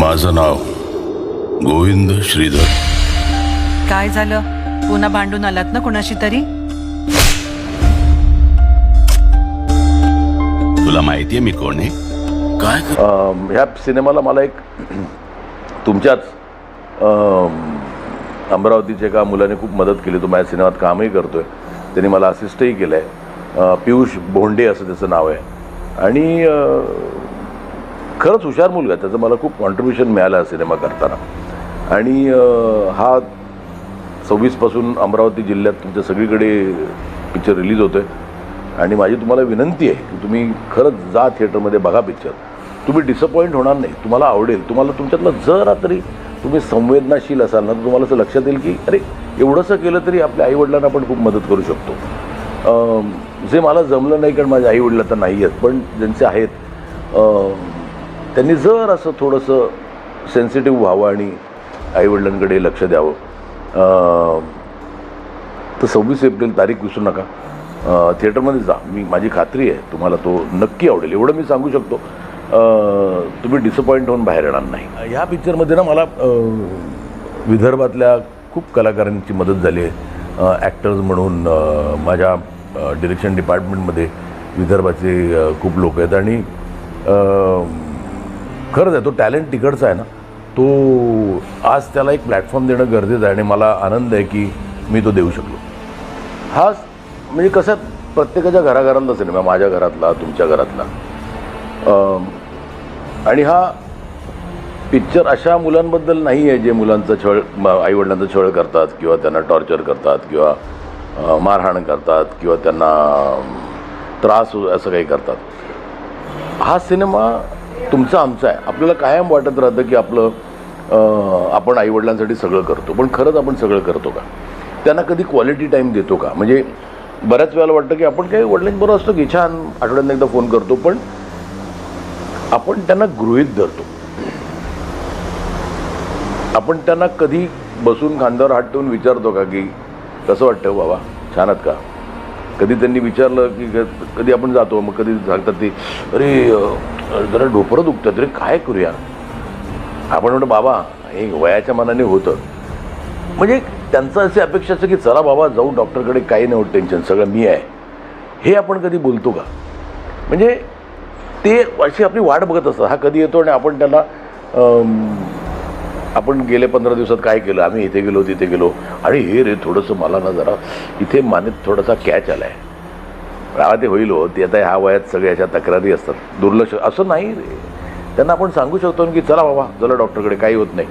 माझं नाव गोविंद श्रीधर. काय झालं? पुन्हा भांडून आलात ना कोणाशी तरी? तुला माहितीये मी कोण आहे? काय ह्या सिनेमाला मला एक तुमच्याच अम, अमरावतीच्या एका मुलाने खूप मदत केली. तो माझ्या सिनेमात कामही करतोय. त्यांनी मला असिस्टही केलं आहे पियुष भोंडे असं त्याचं नाव आहे. आणि खरंच हुशार मुलगा त्याचं मला खूप कॉन्ट्रीब्युशन मिळालं सिनेमा करताना. आणि हा सव्वीसपासून अमरावती जिल्ह्यात तुमच्या सगळीकडे पिक्चर रिलीज होतो आहे आणि माझी तुम्हाला विनंती आहे की तुम्ही खरंच जा थिएटरमध्ये बघा पिक्चर तुम्ही डिसअपॉईंट होणार नाही. तुम्हाला आवडेल. तुम्हाला तुमच्यातलं जरा तरी तुम्ही संवेदनाशील असाल ना तर तुम्हाला असं लक्षात येईल की अरे एवढंसं केलं तरी आपल्या आईवडिलांना आपण खूप मदत करू शकतो. जे मला जमलं नाही कारण माझ्या आईवडील तर नाही आहेत पण ज्यांचे आहेत त्यांनी जर असं थोडंसं सेन्सिटिव्ह व्हावं आणि आईवडिलांकडे लक्ष द्यावं. तर सव्वीस एप्रिल तारीख विसरू नका. थिएटरमध्ये जा. मी माझी खात्री आहे. तुम्हाला तो नक्की आवडेल. एवढं मी सांगू शकतो. तुम्ही डिसअपॉईंट होऊन बाहेर येणार नाही. ह्या पिक्चरमध्ये ना मला विदर्भातल्या खूप कलाकारांची मदत झाली आहे. ॲक्टर्स म्हणून माझ्या डिरेक्शन डिपार्टमेंटमध्ये विदर्भाचे खूप लोक आहेत. आणि खरंच आहे तो टॅलेंट तिकडचा आहे ना तो आज त्याला एक प्लॅटफॉर्म देणं गरजेचं आहे आणि मला आनंद आहे की मी तो देऊ शकलो. हा म्हणजे कसं आहे, प्रत्येकाच्या घराघरातला सिनेमा माझ्या घरातला तुमच्या घरातला. आणि हा पिक्चर अशा मुलांबद्दल नाही आहे जे मुलांचा छळ आईवडिलांचा छळ करतात किंवा त्यांना टॉर्चर करतात किंवा मारहाण करतात किंवा त्यांना त्रास असं काही करतात. हा सिनेमा तुमचा आमचा आहे. आपल्याला कायम वाटत राहतं की आपलं आपण आईवडिलांसाठी सगळं करतो. पण खरंच आपण सगळं करतो का? त्यांना कधी क्वालिटी टाईम देतो का? म्हणजे बऱ्याच वेळेला वाटतं की आपण काही वडिलांबरोबर असतो की छान आठवड्यात एकदा फोन करतो पण आपण त्यांना गृहीत धरतो. आपण त्यांना कधी बसून खांद्यावर हात ठेवून विचारतो का की कसं वाटतं हो बाबा? छान आहेत का? कधी त्यांनी विचारलं की कधी आपण जातो? मग कधी सांगतात ते अरे जरा डोपरं दुखतात रे काय करूया आपण म्हणतो बाबा हे वयाच्या मनाने होतं. म्हणजे त्यांचं अशी अपेक्षा असं की चला बाबा जाऊ डॉक्टरकडे काही नाही होत टेन्शन सगळं मी आहे. हे आपण कधी बोलतो का? म्हणजे ते अशी आपली वाट बघत असतात. हा कधी येतो आणि आपण त्याला आपण गेले पंधरा दिवसात काय केलं? आम्ही इथे गेलो तिथे गेलो. आणि हे रे थोडंसं मला ना जरा इथे मानेत थोडासा कॅच आला आहे हा ते होईल हो. ते आता ह्या वयात सगळ्या अशा तक्रारी असतात. दुर्लक्ष. असं नाही रे. त्यांना आपण सांगू शकतो की चला बाबा चला डॉक्टरकडे काही होत नाही.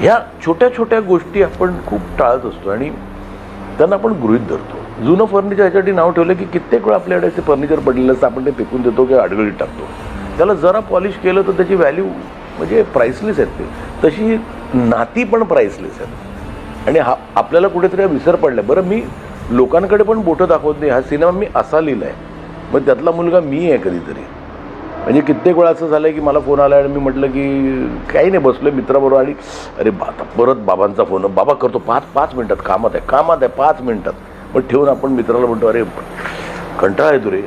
ह्या छोट्या छोट्या गोष्टी आपण खूप टाळत असतो आणि त्यांना आपण गृहित धरतो. जुनं फर्निचर ह्याच्यासाठी नाव ठेवलं की कित्येक वेळा आपल्याकडे असे फर्निचर पडलेलं असतं. आपण ते फेकून देतो किंवा अडगळीत टाकतो. त्याला जरा पॉलिश केलं तर त्याची व्हॅल्यू म्हणजे प्राईसलेस आहेत ते. तशी नाती पण प्राईसलेस आहेत. आणि हा आपल्याला कुठेतरी विसर पडला बरं मी लोकांकडे पण बोटं दाखवत नाही. हा सिनेमा मी असा लिहिला आहे मग त्यातला मुलगा मी आहे कधीतरी. म्हणजे कित्येक वेळा असं झालं की मला फोन आला आणि मी म्हटलं की काही नाही बसलो मित्राबरोबर आणि अरे बा आता परत बाबांचा फोन. बाबा करतो पाच पाच मिनटात. कामात आहे कामात आहे पाच मिनटात. मग ठेवून आपण मित्राला म्हणतो अरे कंटाळा येतो रे.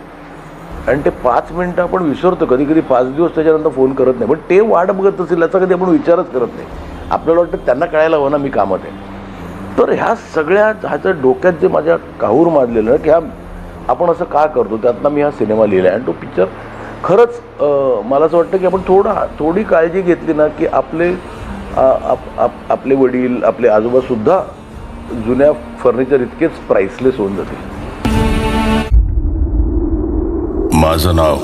आणि ते पाच मिनटं आपण विसरतो. कधी कधी पाच दिवस त्याच्यानंतर फोन करत नाही. पण ते वाट बघत असेल याचा कधी आपण विचारच करत नाही. आपल्याला वाटतं त्यांना कळायला हवं ना मी कामात आहे. तर ह्या सगळ्या ह्याच्या डोक्यात जे माझ्या काहूर माजलेलं ना की हा आपण असं का करतो? त्यातनं मी हा सिनेमा लिहिला आहे आणि तो पिक्चर खरंच मला असं वाटतं की आपण थोडा थोडी काळजी घेतली ना की आपले आप- आप- आपले वडील आपले आजोबासुद्धा जुन्या फर्निचर इतकेच प्राईसलेस होऊन जातील. माझं नाव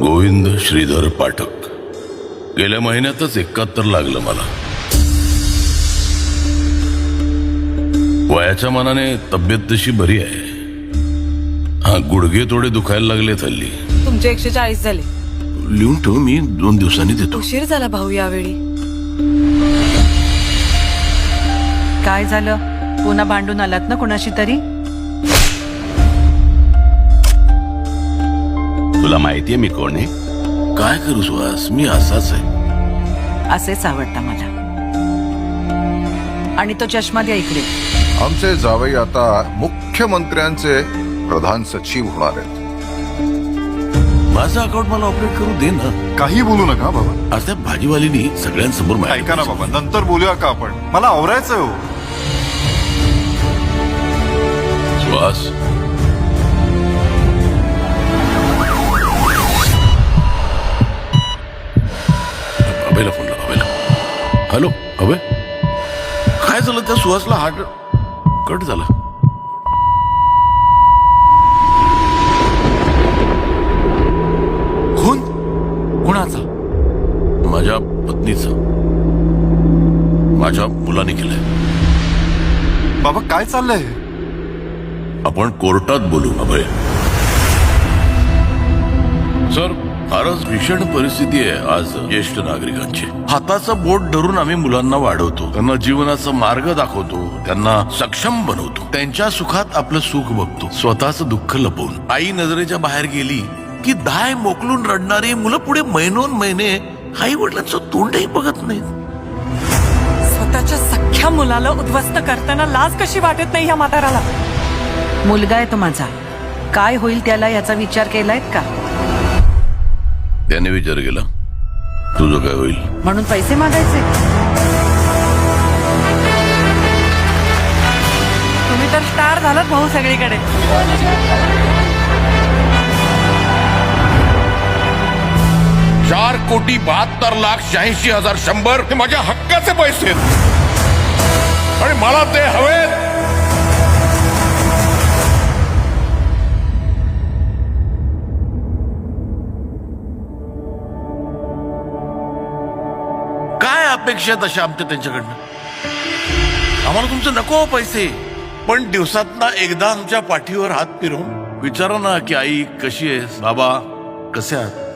गोविंद श्रीधर पाठक. गेल्या महिन्यातच एकाहत्तर लागलं मला. वयाच्या मनाने तब्येत तशी बरी आहे. हा गुडघे थोडे दुखायला लागले हल्ली तुमचे एकशे चाळीस झाले. लिहून ठेव मी दोन दिवसांनी देतो. उशीर झाला भाऊ यावेळी. काय झालं? पुन्हा भांडून आलात ना कोणाशी तरी? तुला माहितीये मी कोण आहे? काय करू सुहास? मी असाच आहे. असेच आवडता मला. आणि तो चष्मा द्या इकडे. आमचे जावई आता मुख्यमंत्र्यांचे प्रधान सचिव होणार आहेत. माझं अकाउंट मला ऑपरेट करू दे ना. काही बोलू नका बाबा. आज त्या भाजीवालीनी सगळ्यांसमोर ऐका ना बाबा नंतर बोलूया का आपण? मला आवरायचं हो. सुहास अभेला फोन लाव अभेला हॅलो अभय काय झालं त्या सुहासला हार्ट कट झाला? खून? कुणाचा? माझ्या पत्नीचं. माझ्या मुलाने केलंय. बाबा काय चाललंय? आपण कोर्टात बोलू अभय. सर फारच भीषण परिस्थिती आहे आज ज्येष्ठ नागरिकांची. हाताचं बोट धरून आम्ही मुलांना वाढवतो. त्यांना जीवनाचा मार्ग दाखवतो. त्यांना सक्षम बनवतो. त्यांच्या सुखात आपलं सुख बघतो. स्वतःच दुःख लपवून. आई नजरेच्या बाहेर गेली की दाय मोकलून रडणारी मुलं पुढे महिनोन महिने आई वडिलांचं तोंडही बघत नाहीत. स्वतःच्या सख्या मुलाला उद्ध्वस्त करताना लाज कशी वाटत नाही या म्हाताराला मुलगा आहे तो माझा. काय होईल त्याला याचा विचार केलाय का? त्याने विचार केला. तुझं काय होईल? म्हणून पैसे मागायचे. तुम्ही तर स्टार झालात भाऊ सगळीकडे. चार कोटी बहात्तर लाख शहाऐंशी हजार शंभर हे माझ्या हक्काचे पैसे आहेत. आणि मला ते हवेत. अपेक्षा आहेत आमच्या त्यांच्याकडनं. आम्हाला तुमचं नको हो पैसे. पण दिवसात ना एकदा आमच्या पाठीवर हात फिरून विचारा ना की आई कशी आहेस? बाबा कसे आहात?